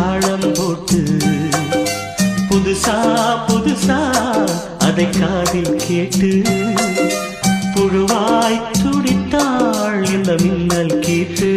தாளம் போட்டு புதுசா புதுசா அதை காதில் கேட்டு புழுவாய் துடித்தாள் இந்த மின்னல் கேட்டு.